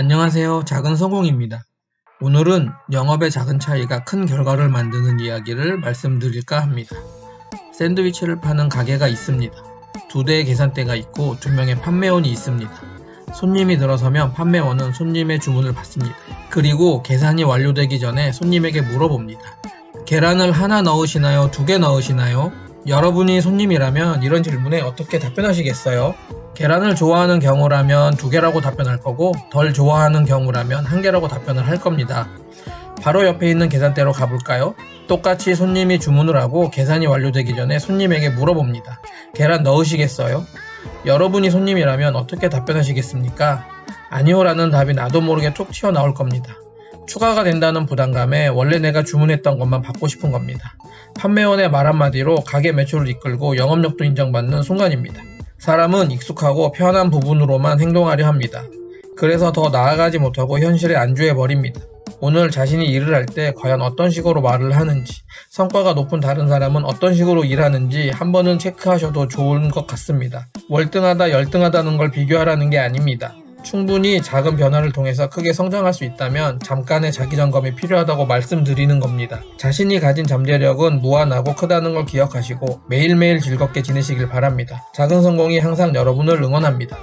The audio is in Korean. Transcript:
안녕하세요. 작은 성공입니다. 오늘은 영업의 작은 차이가 큰 결과를 만드는 이야기를 말씀드릴까 합니다. 샌드위치를 파는 가게가 있습니다. 두 대의 계산대가 있고 두 명의 판매원이 있습니다. 손님이 들어서면 판매원은 손님의 주문을 받습니다. 그리고 계산이 완료되기 전에 손님에게 물어봅니다. 계란을 하나 넣으시나요? 두 개 넣으시나요? 여러분이 손님이라면 이런 질문에 어떻게 답변하시겠어요? 계란을 좋아하는 경우라면 두 개라고 답변할 거고 덜 좋아하는 경우라면 한 개라고 답변을 할 겁니다. 바로 옆에 있는 계산대로 가볼까요? 똑같이 손님이 주문을 하고 계산이 완료되기 전에 손님에게 물어봅니다. 계란 넣으시겠어요? 여러분이 손님이라면 어떻게 답변하시겠습니까? 아니요라는 답이 나도 모르게 툭 튀어나올 겁니다. 추가가 된다는 부담감에 원래 내가 주문했던 것만 받고 싶은 겁니다. 판매원의 말 한마디로 가게 매출을 이끌고 영업력도 인정받는 순간입니다. 사람은 익숙하고 편한 부분으로만 행동하려 합니다. 그래서 더 나아가지 못하고 현실에 안주해 버립니다. 오늘 자신이 일을 할 때 과연 어떤 식으로 말을 하는지, 성과가 높은 다른 사람은 어떤 식으로 일하는지 한 번은 체크하셔도 좋은 것 같습니다. 월등하다, 열등하다는 걸 비교하라는 게 아닙니다. 충분히 작은 변화를 통해서 크게 성장할 수 있다면 잠깐의 자기 점검이 필요하다고 말씀드리는 겁니다. 자신이 가진 잠재력은 무한하고 크다는 걸 기억하시고 매일매일 즐겁게 지내시길 바랍니다. 작은 성공이 항상 여러분을 응원합니다.